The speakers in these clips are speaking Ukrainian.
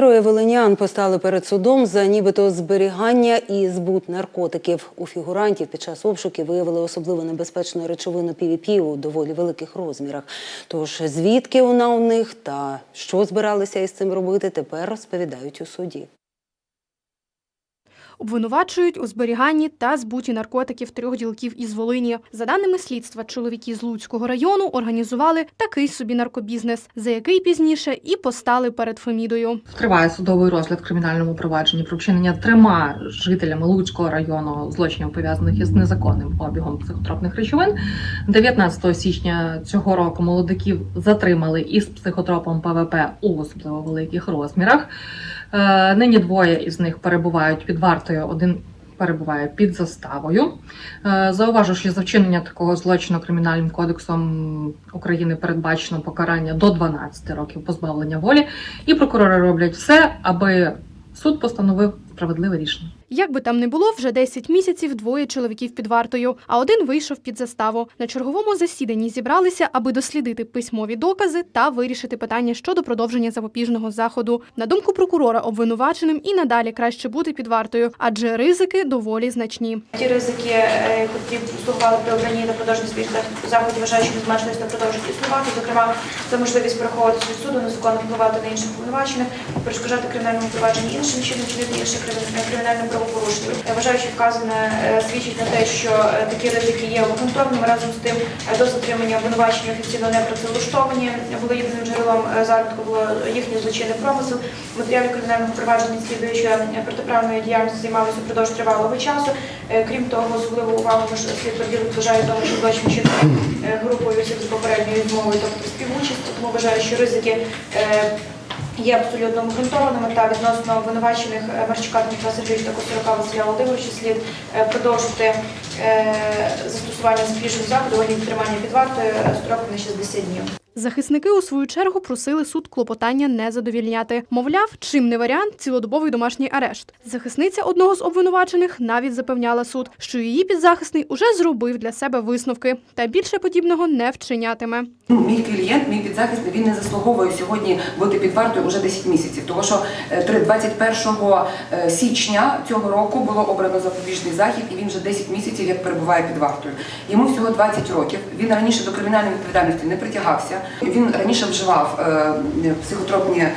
Троє волинян постали перед судом за нібито зберігання і збут наркотиків. У фігурантів під час обшуків виявили особливо небезпечну речовину PVP у доволі великих розмірах. Тож звідки вона у них та що збиралися із цим робити, тепер розповідають у суді. Обвинувачують у зберіганні та збуті наркотиків трьох ділків із Волині. За даними слідства, чоловіки з Луцького району організували такий собі наркобізнес, за який пізніше і постали перед Фемідою. Триває судовий розгляд в кримінальному провадженні про вчинення трьома жителями Луцького району злочинів пов'язаних із незаконним обігом психотропних речовин. 19 січня цього року молодиків затримали із психотропом ПВП у особливо великих розмірах. Е, Нині двоє із них перебувають під вартою. Один перебуває під заставою. Е, Зауважу, що за вчинення такого злочину кримінальним кодексом України передбачено покарання до 12 років позбавлення волі, і прокурори роблять все, аби суд постановив справедливе рішення. Як би там не було, вже 10 місяців двоє чоловіків під вартою, а один вийшов під заставу. На черговому засіданні зібралися, аби дослідити письмові докази та вирішити питання щодо продовження запобіжного заходу. На думку прокурора, обвинуваченим і надалі краще бути під вартою, адже ризики доволі значні. Ті ризики, е, які слугували при обранні та продовженні збіжних заходів, вважаю, що зменшились та продовжують існувати. Зокрема, це можливість переховуватися від суду, незаконно впливати на інших обвинувачених, перешкоджати кримінальному провадженні іншим чином чинити інше кримі- кримінальне правопорушення. Я вважаю, що вказане е, свідчить на те, що е, такі ризики є обґрунтованими. Разом з тим, е, до затримання обвинувачення офіційно не працевлаштовані. Було єдиним джерелом заробітку було їхній злочинний промисел. Матеріалі кримінального провадження слідує, що протиправною діяльністю займалися впродовж тривалого часу. Крім того, особливу увагу слід приділити вважаю тому, що злочин е, групою осіб з попередньою відмовою, тобто співучасті. Тому вважаю, що ризики є абсолютно обґрунтованими та відносно обвинувачених е, Марчука Дмитра Сергійовича та Косурака Василя Володимировича слід е, продовжити е, застосування запобіжних заходу, вони тримання під вартою строком на 60 днів. Захисники у свою чергу просили суд клопотання не задовільняти. Мовляв, чим не варіант цілодобовий домашній арешт. Захисниця одного з обвинувачених навіть запевняла суд, що її підзахисний уже зробив для себе висновки та більше подібного не вчинятиме. Ну, Мій клієнт, мій підзахисний, він не заслуговує сьогодні бути під вартою вже 10 місяців, тому що е, три- 21 е, січня цього року було обрано запобіжний захід, і він вже 10 місяців як перебуває під вартою. Йому всього 20 років. Він раніше до кримінальної відповідальності не притягався. Він раніше вживав е, психотропні.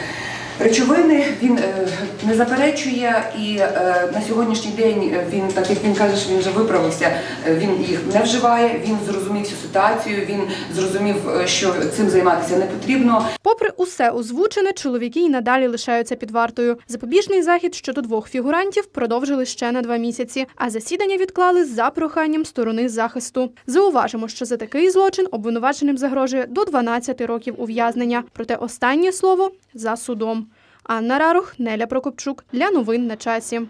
Речовини він е, не заперечує, і е, на сьогоднішній день е, він, так як він каже, що він вже виправився, він їх не вживає. Він зрозумів всю ситуацію. Він зрозумів, що цим займатися не потрібно. Попри усе озвучене, чоловіки й надалі лишаються під вартою. Запобіжний захід щодо двох фігурантів продовжили ще на два місяці, а засідання відклали за проханням сторони захисту. Зауважимо, що за такий злочин обвинуваченим загрожує до 12 років ув'язнення. Проте останнє слово за судом. Анна Рарух, Неля Прокопчук для новин на часі.